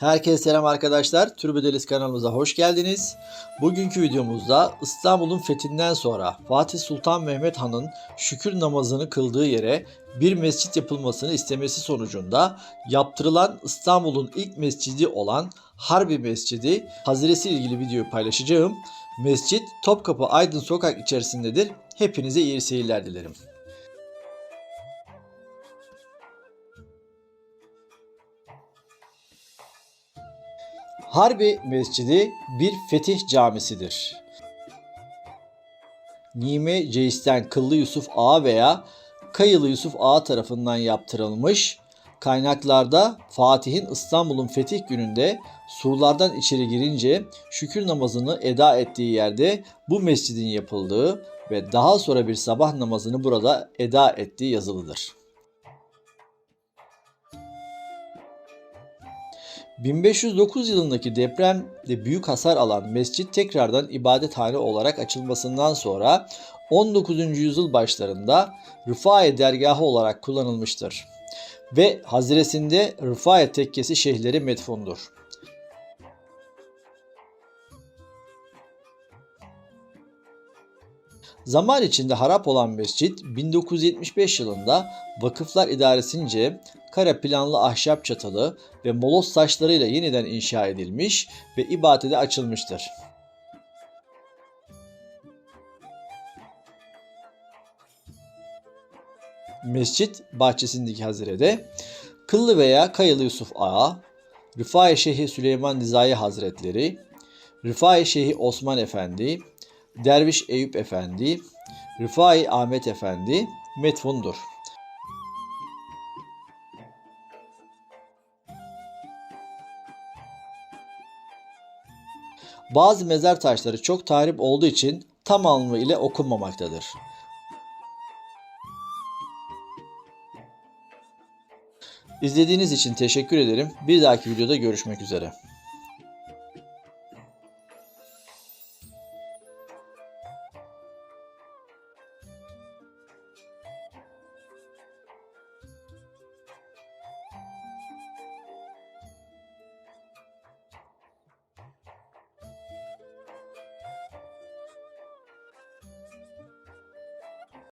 Herkese selam arkadaşlar. Türbedeliz kanalımıza hoş geldiniz. Bugünkü videomuzda İstanbul'un fethinden sonra Fatih Sultan Mehmet Han'ın şükür namazını kıldığı yere bir mescit yapılmasını istemesi sonucunda yaptırılan İstanbul'un ilk mescidi olan Harbi Mescidi haziresi ilgili videoyu paylaşacağım. Mescit Topkapı Aydın Sokak içerisindedir. Hepinize iyi seyirler dilerim. Harbi Mescidi bir fetih camisidir. Nime Ceis'ten Kıllı Yusuf Ağa veya Kayılı Yusuf Ağa tarafından yaptırılmış. Kaynaklarda Fatih'in İstanbul'un fetih gününde surlardan içeri girince şükür namazını eda ettiği yerde bu mescidin yapıldığı ve daha sonra bir sabah namazını burada eda ettiği yazılıdır. 1509 yılındaki depremde büyük hasar alan mescit tekrardan ibadethane olarak açılmasından sonra 19. yüzyıl başlarında Rıfai dergahı olarak kullanılmıştır. Ve haziresinde Rıfai tekkesi şeyhleri metfundur. Zaman içinde harap olan mescit 1975 yılında Vakıflar İdaresi'nce kare planlı ahşap çatılı ve moloz taşlarıyla yeniden inşa edilmiş ve ibadete açılmıştır. Mescit bahçesindeki hazirede Kıllı veya Kayılı Yusuf Ağa, Rıfai Şeyhi Süleyman Nizai Hazretleri, Rıfai Şeyhi Osman Efendi, Derviş Eyüp Efendi, Rıfai Ahmet Efendi metfundur. Bazı mezar taşları çok tahrip olduğu için tam anlamı ile okunmamaktadır. İzlediğiniz için teşekkür ederim. Bir dahaki videoda görüşmek üzere.